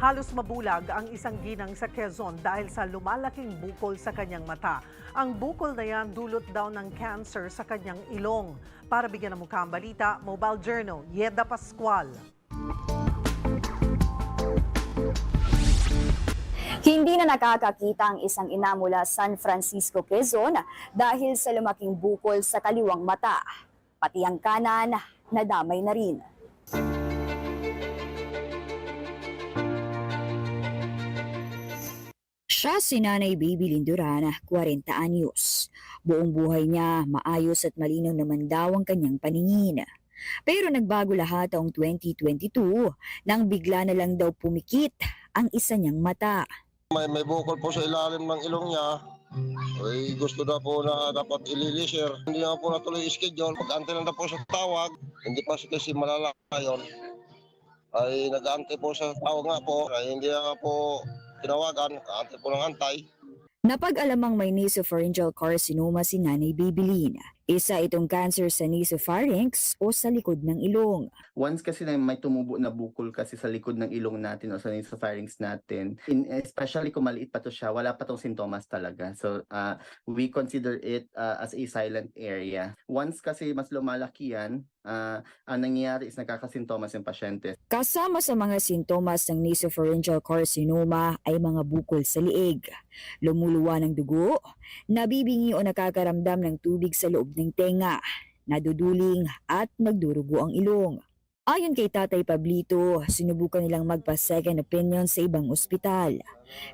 Halos mabulag ang isang ginang sa Quezon dahil sa lumalaking bukol sa kanyang mata. Ang bukol na yan dulot daw ng cancer sa kanyang ilong. Para bigyan ng mukha ang balita, Mobile Journal, Yeda Pascual. Hindi na nakakakita ang isang ina mula San Francisco, Quezon dahil sa lumaking bukol sa kaliwang mata. Pati ang kanan, nadamay na rin. Siya si Nanay Baby Linduran, 40 anyos. Buong buhay niya, maayos at malinaw naman daw ang kanyang paningin. Pero nagbago lahat taong 2022 nang bigla na lang daw pumikit ang isa niyang mata. May, may bukol po sa ilalim ng ilong niya. Ay, gusto na po na dapat ililisir. Hindi na po natuloy schedule. Pag-ante lang na po sa tawag, hindi pa kasi malala yun. Ay nag-ante po sa tawag nga po. Ay hindi na po tinawagan. Ante po ng antay. Napag-alamang may nasopharyngeal carcinoma si Nanay Bibelin. Isa itong cancer sa nasopharynx o sa likod ng ilong. once kasi na may tumubo na bukol kasi sa likod ng ilong natin o sa nasopharynx natin, in, especially kung maliit pa to siya, wala pa tong sintomas talaga. So, uh, we consider it uh, as a silent area. Once kasi mas lumalaki yan, uh, ang nangyayari is nagkakasintomas yung pasyente. Kasama sa mga sintomas ng nasopharyngeal carcinoma ay mga bukol sa liig, lumuluwa ng dugo, nabibingi o nakakaramdam ng tubig sa loob ng tenga, naduduling at nagdurugo ang ilong. Ayon kay Tatay Pablito, sinubukan nilang magpa-second opinion sa ibang ospital.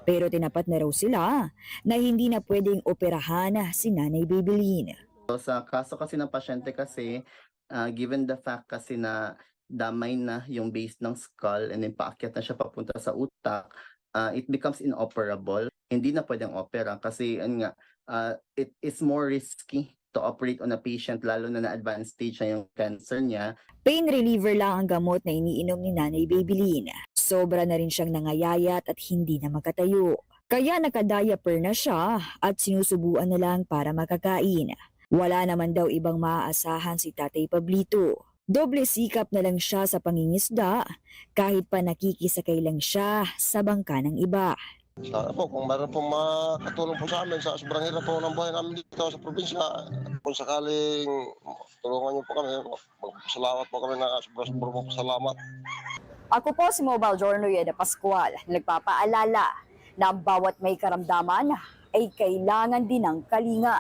Pero tinapat na raw sila na hindi na pwedeng operahan si Nanay Bibelin. So, sa kaso kasi ng pasyente kasi, uh, given the fact kasi na damay na yung base ng skull and then paakyat na siya papunta sa utak, uh, it becomes inoperable. Hindi na pwedeng opera kasi ano nga, uh, it is more risky to operate on a patient lalo na na-advanced stage na yung cancer niya. Pain reliever lang ang gamot na iniinom ni Nanay Babylin. Sobra na rin siyang nangayayat at hindi na makatayo. Kaya nakadiaper na siya at sinusubuan na lang para makakain. Wala naman daw ibang maaasahan si Tatay Pablito. Doble sikap na lang siya sa pangingisda kahit pa nakikisakay lang siya sa bangka ng iba. Sana po, kung meron po makatulong po sa amin sa sobrang hirap po ng buhay namin dito sa probinsya, kung sakaling tulungan niyo po kami, salamat po kami na sobrang sobrang po salamat. Ako po si Mobile Journal Yeda Pascual, nagpapaalala na bawat may karamdaman ay kailangan din ng kalinga.